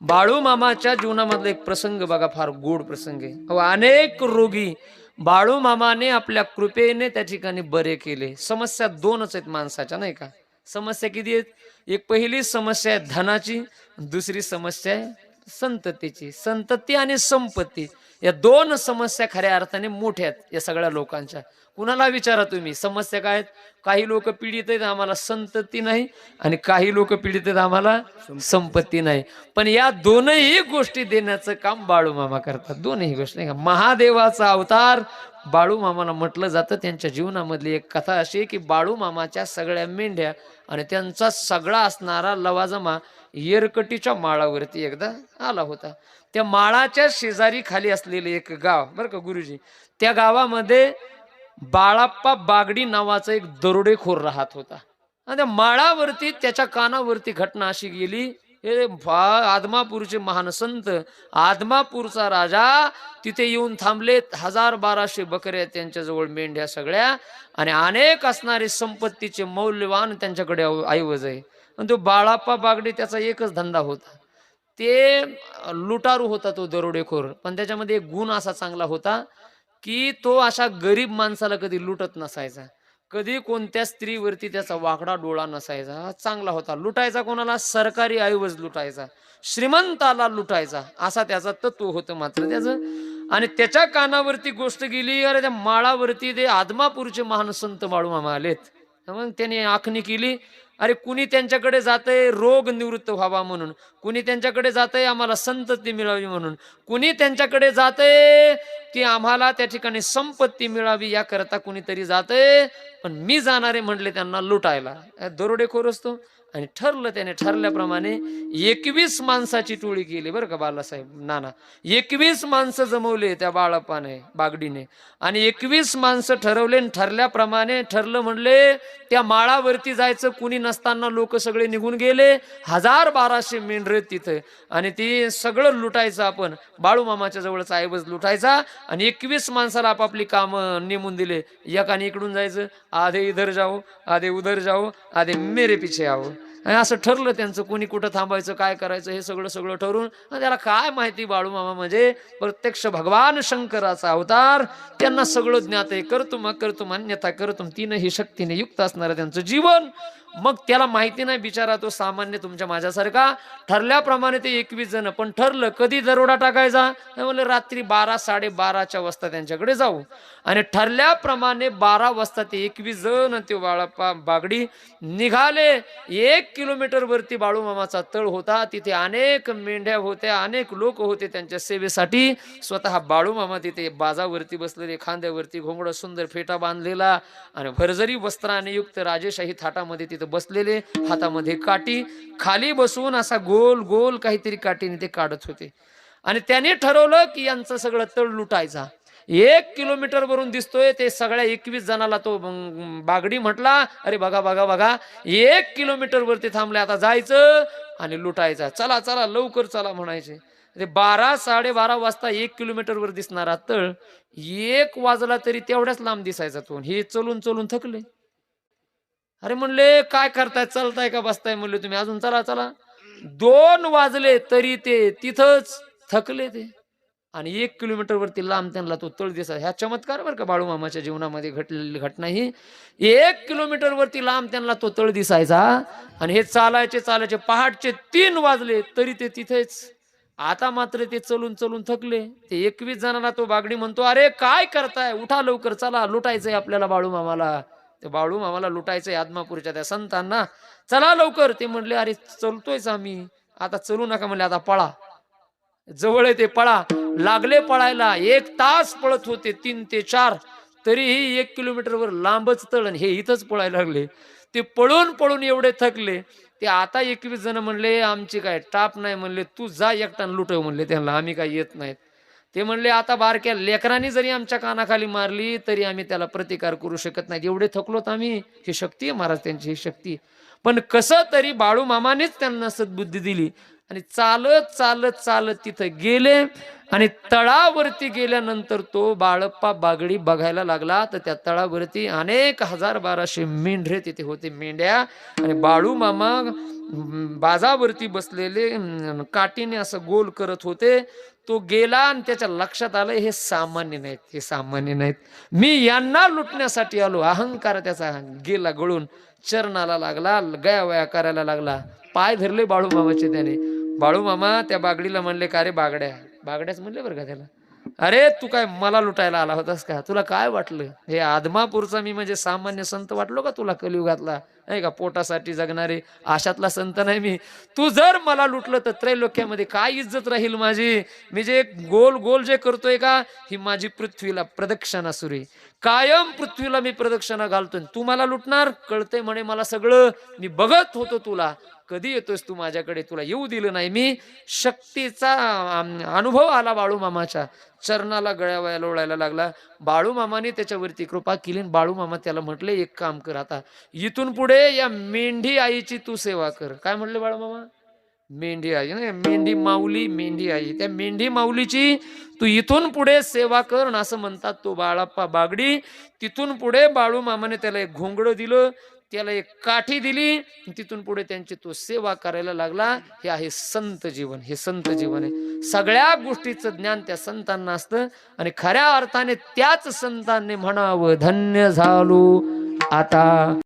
बाळू मामाच्या जीवनामधला एक प्रसंग बघा फार गोड प्रसंग आहे. अहो, अनेक रोगी बाळू मामाने आपल्या कृपेने त्या ठिकाणी बरे केले. समस्या दोनच आहेत माणसाच्या नाही का? समस्या किती आहेत? एक पहिली समस्या आहे धनाची दुसरी समस्या आहे संततीची संतती आणि संपत्ती या दोन समस्या खऱ्या अर्थाने मोठ्या आहेत या सगळ्या लोकांच्या. कुणाला विचारा तुम्ही? समस्या काय आहेत? काही लोक पीडित आहेत आम्हाला संतती नाही आणि काही लोक पीडित आहेत आम्हाला संपत्ती नाही. पण या दोनही गोष्टी देण्याचं काम बाळू मामा करतात. दोनही गोष्टी. नाही का? महादेवाचा अवतार बाळू मामाला म्हटलं जातं त्यांच्या जीवनामधली एक कथा अशी आहे की बाळू मामाच्या सगळ्या मेंढ्या आणि त्यांचा सगळा असणारा लवाजमा येरकटीच्या माळावरती एकदा आला होता. त्या माळाच्या शेजारी खाली असलेले एक गाव बरं का गुरुजी त्या गावामध्ये बाळाप्पा बागडी नावाचा एक दरोडेखोर राहत होता. आणि त्या माळावरती त्याच्या कानावरती घटना अशी गेली हे भा- आदमापूरचे महान संत आदमापूरचा राजा तिथे येऊन थांबलेत हजार बाराशे बकऱ्या त्यांच्याजवळ मेंढ्या सगळ्या आणि अनेक असणारे संपत्तीचे मौल्यवान त्यांच्याकडे ऐवज आहे आणि तो बाळाप्पा बागडे त्याचा एकच धंदा होता. ते लुटारू होता तो दरोडेखोर पण त्याच्यामध्ये एक गुण असा चांगला होता की तो अशा गरीब माणसाला कधी लुटत नसायचा. कधी कोणत्या स्त्रीवरती त्याचा वाकडा डोळा नसायचा. हा चांगला होता. लुटायचा कोणाला? सरकारी ऐवज लुटायचा. श्रीमंताला लुटायचा. असा त्याचा तत्व होतं मात्र त्याचं. आणि त्याच्या कानावरती गोष्ट गेली अरे त्या माळावरती ते आदमापूरचे महान संत बाळू मामा आलेत. मग त्याने आखणी केली अरे कुणी त्यांच्याकडे जातंय रोग निवृत्त व्हावा म्हणून. कुणी त्यांच्याकडे जातंय आम्हाला संतती मिळावी म्हणून. कुणी त्यांच्याकडे जातंय की आम्हाला त्या ठिकाणी संपत्ती मिळावी याकरता कुणीतरी जातंय. पण मी जाणारे म्हटले त्यांना लुटायला. दरोडेखोर असतो. आणि ठरलं त्याने ठरल्याप्रमाणे एकवीस माणसाची टोळी केली बरं का बालासाहेब. नाना एकवीस माणसं जमवले त्या बाळपाने बागडीने. आणि एकवीस माणसं ठरवले आणि ठरल्याप्रमाणे ठरलं म्हणले त्या माळावरती जायचं कुणी नसताना लोक सगळे निघून गेले हजार बाराशे मेंढरे तिथं. आणि ती सगळं लुटायचं आपण बाळू मामाच्या जवळचा ऐवज लुटायचा आणि एकवीस माणसाला आपापली कामं नेमून दिले. एकाने इकडून जायचं आधे इधर जाओ आधे उधर जाओ आधे मेरे पिछे आओ. असं ठरलं त्यांचं कोणी कुठं थांबायचं काय करायचं हे सगळं सगळं ठरवून त्याला काय माहिती बाळू मामा म्हणजे? प्रत्यक्ष भगवान शंकराचा अवतार. त्यांना सगळं ज्ञात आहे. करतुम करतुम अन्यथा करतुम. तीनही शक्तीने युक्त असणारं त्यांचं जीवन. मग त्याला माहिती नाही बिचारा तो सामान्य तुमच्या माझ्यासारखा. ठरल्याप्रमाणे ते एकवीस जण पण ठरलं कधी दरोडा टाकायचा? हे म्हणलं रात्री बारा साडेबाराच्या वाजता त्यांच्याकडे जाऊ. आणि ठरल्याप्रमाणे बारा वाजता ते एकवीस जण ते बाळाप्पा बागडी निघाले. एक किलोमीटर वरती बाळूमामाचा तळ होता. तिथे अनेक मेंढ्या होत्या अनेक लोक होते त्यांच्या सेवेसाठी. स्वतः बाळूमामा तिथे बाजावरती बसलेले खांद्यावरती घोंगडं सुंदर फेटा बांधलेला. आणि भरजरी वस्त्राने युक्त राजेशाही थाटामध्ये तिथे बसलेले हातामध्ये काठी खाली बसून असा गोल गोल काहीतरी काठीने ते काढत होते. आणि त्याने ठरवलं की यांचं सगळं तळ लुटायचा. एक किलोमीटर वरून दिसतोय ते सगळ्या एकवीस जणाला तो बागडी म्हटला अरे बघा बघा बघा एक किलोमीटर वरती थांबले आता जायचं आणि लुटायचा. चला चला लवकर चला म्हणायचे. ते बारा साडेबारा वाजता एक किलोमीटर वर दिसणारा तळ एक वाजला तरी तेवढ्याच लांब दिसायचा तो. हे चलून चलून थकले. अरे म्हणले काय करताय? चालताय का बसताय? म्हणले तुम्ही अजून चला चला. दोन वाजले तरी ते तिथंच थकले ते. आणि एक किलोमीटरवरती लांब त्यांना तो तळ दिसा ह्या चमत्कार बरं का बाळूमामाच्या जीवनामध्ये घटलेली घटना ही. एक किलोमीटरवरती लांब त्यांना तो तळ दिसायचा. आणि हे चालायचे चालायचे पहाटचे तीन वाजले तरी ते तिथेच. आता मात्र ते चलून चलून थकले. ते एकवीस जणांना तो बागडी म्हणतो अरे काय करताय? उठा लवकर चला लुटायचंय आपल्याला बाळूमामाला ते बाळू मामाला लुटायचंय आदमापूरच्या त्या संतांना. चला लवकर. ते म्हणले अरे चलतोयच आम्ही. आता चलू नका. म्हणले आता पळा. जवळ आहे ते पळा. लागले पळायला. एक तास पळत होते तीन ते चार. तरीही एक किलोमीटरवर लांबच तळण आणि हे इथंच पळायला लागले. ते पळून पळून एवढे थकले. ते आता एकवीस जण म्हणले आमची काय टाप नाही. म्हणले तू जा एकटान लुटव. म्हणले त्यांना. आम्ही काय येत नाहीत. ते म्हणले आता बारक्या लेकरांनी जरी आमच्या कानाखाली मारली तरी आम्ही त्याला प्रतिकार करू शकत नाही. एवढे थकलोत आम्ही. ही शक्ती आहे महाराज त्यांची ही शक्ती पण कसं तरी बाळू मामानेच त्यांना सद्बुद्धी दिली. आणि चालत चालत चालत तिथं गेले आणि तळावरती गेल्यानंतर तो बाळप्पा बागडी बघायला लागला. तर त्या तळावरती अनेक हजार बाराशे मेंढरे तिथे होते मेंढ्या. आणि बाळू मामा बाजावरती बसलेले काठीने असं गोल करत होते. तो गेला आणि त्याच्या लक्षात आलं हे सामान्य नाहीत हे सामान्य नाहीत. मी यांना लुटण्यासाठी आलो. अहंकार त्याचा गेला गळून चरणाला लागला गया वया करायला लागला. पाय धरले बाळू मामाचे त्याने. बाळू मामा त्या बागडीला म्हणले का रे बागड्या? बागड्याच म्हणले बरं का त्याला? अरे तू काय मला लुटायला आला होतास का? तुला काय वाटलं? हे आदमापूरचा मी म्हणजे सामान्य संत वाटलो का तुला कलियुगातला? नाही का पोटासाठी जगणारे आशातला संत नाही मी. तू जर मला लुटलं तर त्रैलोक्यामध्ये काय इज्जत राहील माझी? मी जे गोल गोल जे करतोय का ही माझी पृथ्वीला प्रदक्षिणा सुरू. आहे कायम पृथ्वीला मी प्रदक्षिणा घालतोय तू मला लुटणार. कळतंय म्हणे मला सगळं. मी बघत होतो तुला. कधी येतोस तू माझ्याकडे? तुला येऊ दिलं नाही मी. शक्तीचा अनुभव आला बाळू मामाच्या चरणाला गळ्यावया लोळायला लागला. बाळू मामाने त्याच्यावरती कृपा केली बाळू मामा त्याला म्हटले एक काम कर आता. इथून पुढे या मेंढी आईची तू सेवा कर. काय म्हटले बाळू मामा मेंढी आई नाही मेंढी माऊली मेंढी आई. त्या मेंढी माऊलीची तू इथून पुढे सेवा कर असं म्हणतात तो बाळाप्पा बागडी. तिथून पुढे बाळू मामाने त्याला एक घोंगडं दिलं त्याला एक काठी दिली तिथून पुढे त्यांची तो सेवा करायला लागला. हे आहे संत जीवन हे संत जीवन आहे. सगळ्या गोष्टीचं ज्ञान त्या संतांना असतं. आणि खऱ्या अर्थाने त्याच संतांनी म्हणावं धन्य झालो आता.